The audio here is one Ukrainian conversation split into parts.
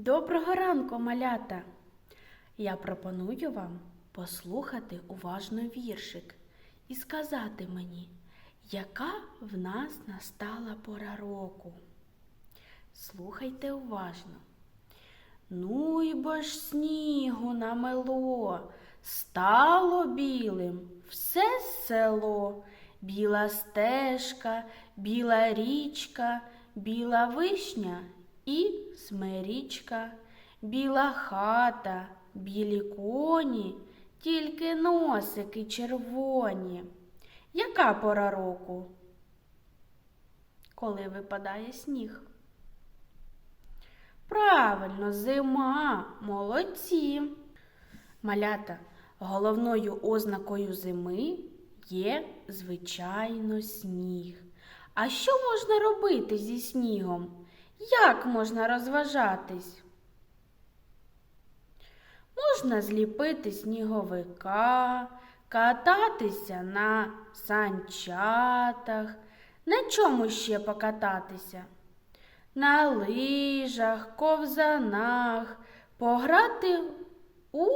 Доброго ранку, малята! Я пропоную вам послухати уважно віршик і сказати мені, яка в нас настала пора року. Слухайте уважно. Ну й бо ж снігу намело, стало білим все село, біла стежка, біла річка, біла вишня і смирічка, біла хата, білі коні, тільки носики червоні. Яка пора року? Коли випадає сніг? Правильно, зима, молодці. Малята, головною ознакою зими є, звичайно, сніг. А що можна робити зі снігом? Як можна розважатись? Можна зліпити сніговика, кататися на санчатах, на чому ще покататися? На лижах, ковзанах, пограти у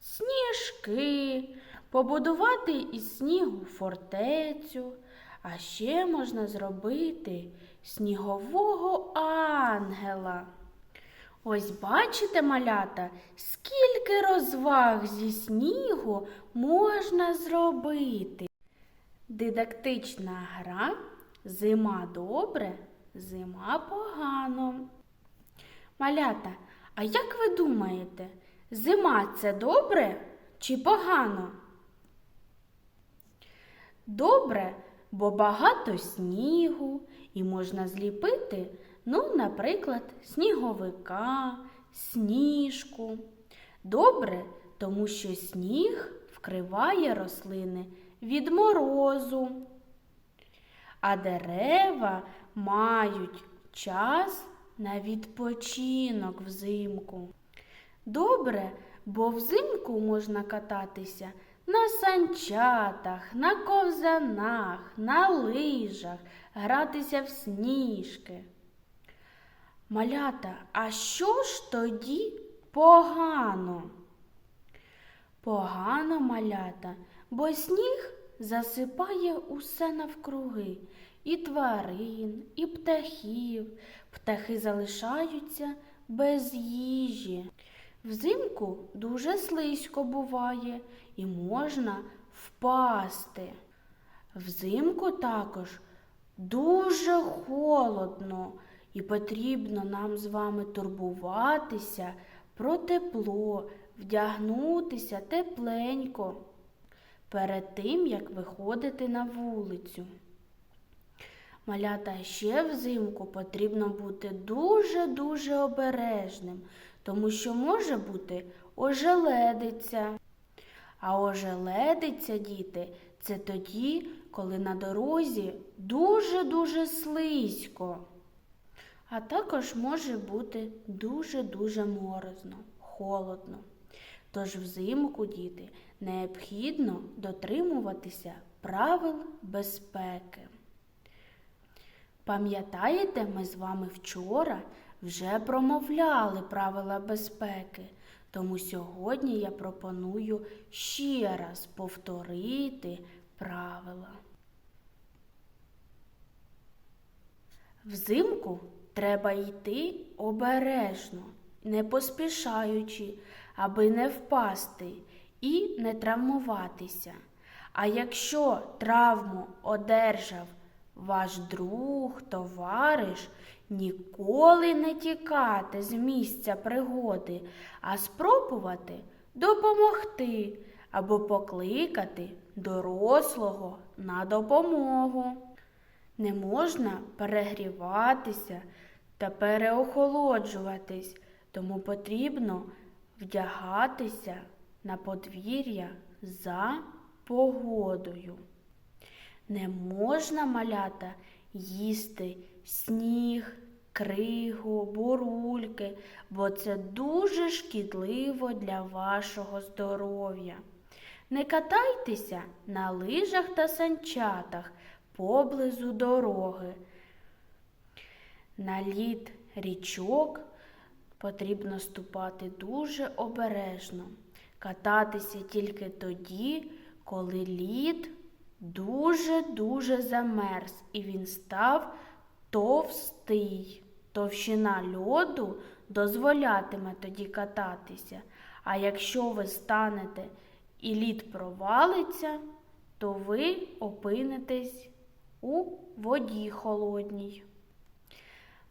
сніжки, побудувати із снігу фортецю, а ще можна зробити снігового ангела. Ось бачите, малята, скільки розваг зі снігу можна зробити. Дидактична гра зима добре, зима погано. Малята, а як ви думаєте, зима це добре чи погано? Добре, бо багато снігу і можна зліпити, ну, наприклад, сніговика, сніжку. Добре, тому що сніг вкриває рослини від морозу, а дерева мають час на відпочинок взимку. Добре, бо взимку можна кататися на санчатах, на ковзанах, на лижах, гратися в сніжки. Малята, а що ж тоді погано? Погано малята, бо сніг засипає усе навкруги і тварин, і птахів. Птахи залишаються без їжі. Взимку дуже слизько буває і можна впасти. Взимку також дуже холодно і потрібно нам з вами турбуватися про тепло, вдягнутися тепленько перед тим, як виходити на вулицю. Малята ще взимку потрібно бути дуже-дуже обережним, тому що може бути ожеледиця. А ожеледиця, діти, це тоді, коли на дорозі дуже-дуже слизько. А також може бути дуже-дуже морозно, холодно. Тож взимку, діти, необхідно дотримуватися правил безпеки. Пам'ятаєте, ми з вами вчора вже промовляли правила безпеки, тому сьогодні я пропоную ще раз повторити правила. Взимку треба йти обережно, не поспішаючи, аби не впасти і не травмуватися. А якщо травму одержав ваш друг, товариш, ніколи не тікати з місця пригоди, а спробувати допомогти або покликати дорослого на допомогу. Не можна перегріватися та переохолоджуватись, тому потрібно вдягатися на подвір'я за погодою. Не можна малята їсти сніг, кригу, бурульки, бо це дуже шкідливо для вашого здоров'я. Не катайтеся на лижах та санчатах поблизу дороги. На лід річок Потрібно ступати дуже обережно, кататися тільки тоді, коли лід дуже-дуже замерз і він став товстий. Товщина льоду дозволятиме тоді кататися. А якщо ви станете і лід провалиться, то ви опинитесь у воді холодній.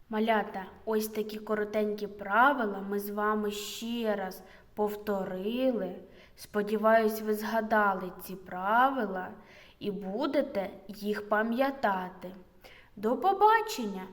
Малята, ось такі коротенькі правила ми з вами ще раз повторили. Сподіваюсь, ви згадали ці правила і будете їх пам'ятати. До побачення!